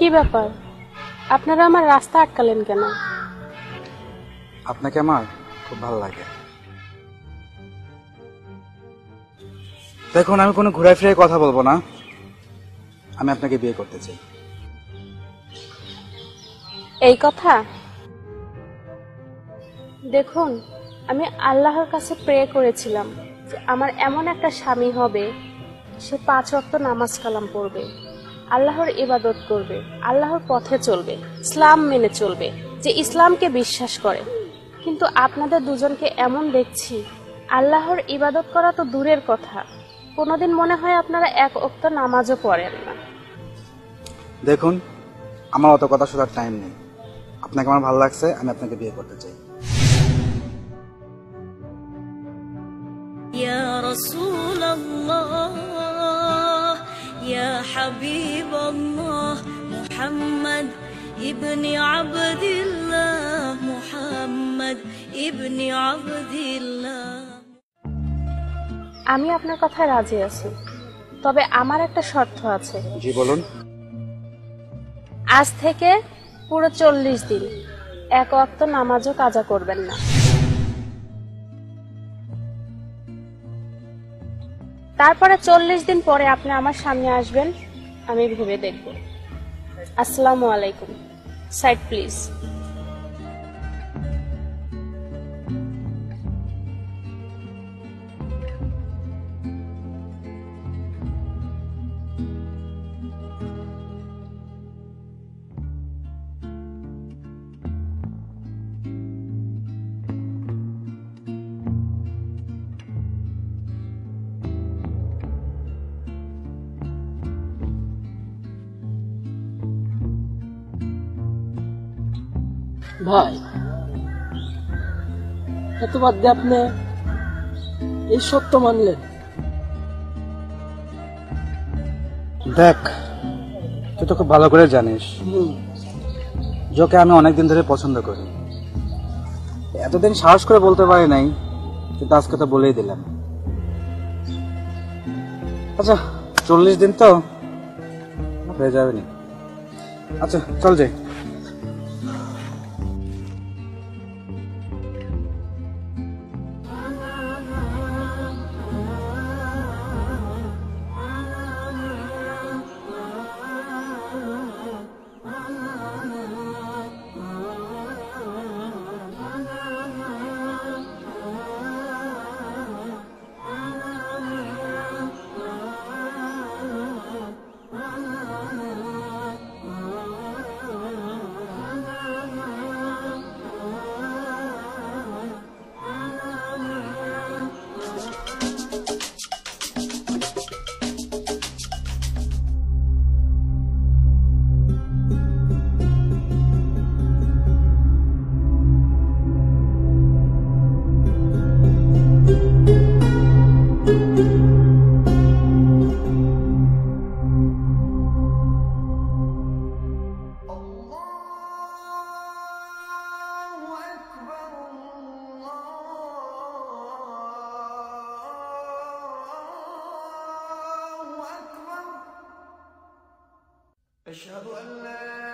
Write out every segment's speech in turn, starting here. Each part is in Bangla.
কি ব্যাপার? আপনারা আমার রাস্তা আটকালেন কেন? আপনাকে আমার খুব ভালো লাগে। দেখুন আমি কোনো ঘুরাই ফিরে কথা বলব না। আমি আপনাকে বিয়ে করতে চাই। এই কথা? দেখুন আমি আল্লাহর কাছে প্রে করেছিলাম যে আমার এমন একটা স্বামী হবে সে পাঁচ ওয়াক্ত নামাজ কালাম পড়বে। আল্লাহর ইবাদত করবে আল্লাহর পথে চলবে ইসলাম মেনে চলবে যে ইসলামকে বিশ্বাস করে। কিন্তু আপনাদের দুজনকে এমন দেখছি আল্লাহর ইবাদত করা তো দূরের কথা। কোনোদিন মনে হয় আপনারা এক অক্ত নামাজও পড়েন না। দেখুন আমার অত কথা শোনার টাইম নেই। আপনাকে আমার ভালো লাগছে আমি আপনাকে বিয়ে করতে চাই। ইয়া রাসূলুল্লাহ। حبيب الله محمد ابن عبد الله محمد ابن عبد الله আমি আপনার কথায় রাজি আছি তবে আমার একটা শর্ত আছে জি বলুন আজ থেকে পুরো চল্লিশ দিন এক অক্ত নামাজও কাজা করবেন না তারপরে চল্লিশ দিন পরে আপনি আমার সামনে আসবেন, আমি ভেবে দেখব। আসসালামু আলাইকুম। Side, please. ভাই এত বাদ আপনি এই সত্য মানলেন। দেখ তুই তো খুব ভালো করে জানিস। যোকে আমি অনেকদিন ধরে পছন্দ করি। এতদিন সাহস করে বলতে পারি নাই কিন্তু আজকে তো বলেই দিলাম। আচ্ছা চল্লিশ দিন তো হয়ে যাবে নি। আচ্ছা চল যাই। أشهد أن لا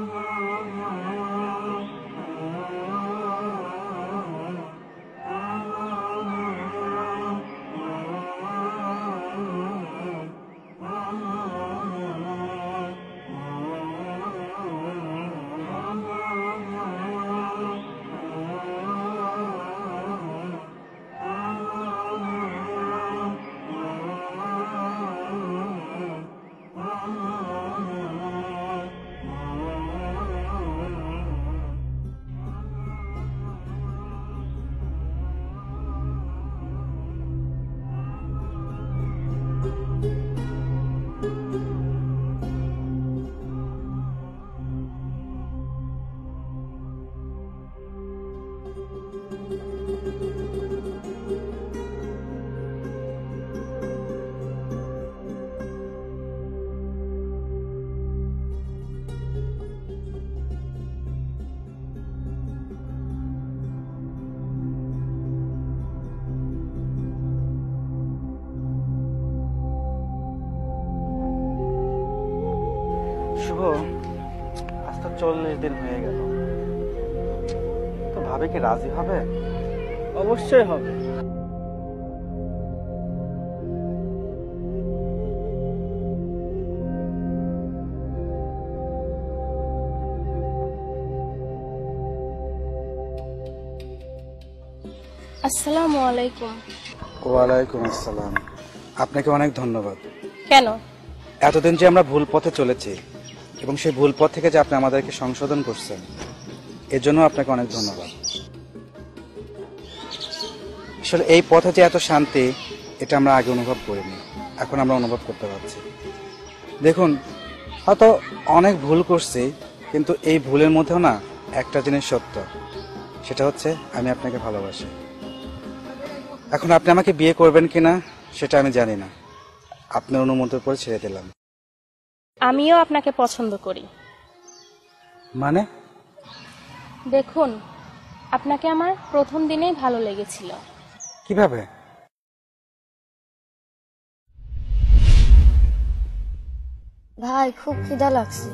Mama. শুভ আজ তো চল্লিশ দিন হয়ে গেল। তো ভাবে কি রাজি হবে? অবশ্যই হবে। আসসালামু আলাইকুম। ওয়ালাইকুম আসসালাম। আপনাকে অনেক ধন্যবাদ। কেন? এতদিন যে আমরা ভুল পথে চলেছি এবং সেই ভুল পথ থেকে যে আপনি আমাদেরকে সংশোধন করছেন এর জন্য আপনাকে অনেক ধন্যবাদ। আসলে এই পথে যে এত শান্তি, এটা আমরা আগে অনুভব করিনি। এখন আমরা অনুভব করতে পারছি। দেখুন, হয়তো অনেক ভুল করছি, কিন্তু এই ভুলের মধ্যেও না একটা জিনিস সত্য। সেটা হচ্ছে, আমি আপনাকে ভালোবাসি। এখন আপনি আমাকে বিয়ে করবেন কিনা, সেটা আমি জানি না। আপনার অনুমতির উপর ছেড়ে দিলাম। আমিও আপনাকে পছন্দ করি। মানে? দেখুন আপনাকে আমার প্রথম দিনেই ভালো লেগেছিল। কীভাবে? ভাই খুব খিদা লাগছে।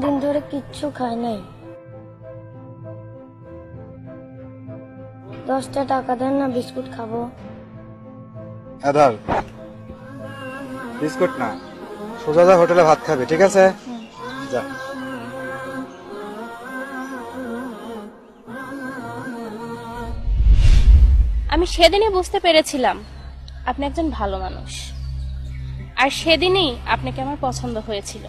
দিন ধরে কিচ্ছু খায় নাই। দশটা টাকা দেন না বিস্কুট খাব। আধার বিস্কুট না সোজা যা হোটেলে ভাত খাবে ঠিক আছে? যা। আমি সেদিনই বুঝতে পেরেছিলাম আপনি একজন ভালো মানুষ। আর সেদিনই আপনাকে আমার পছন্দ হয়েছিল।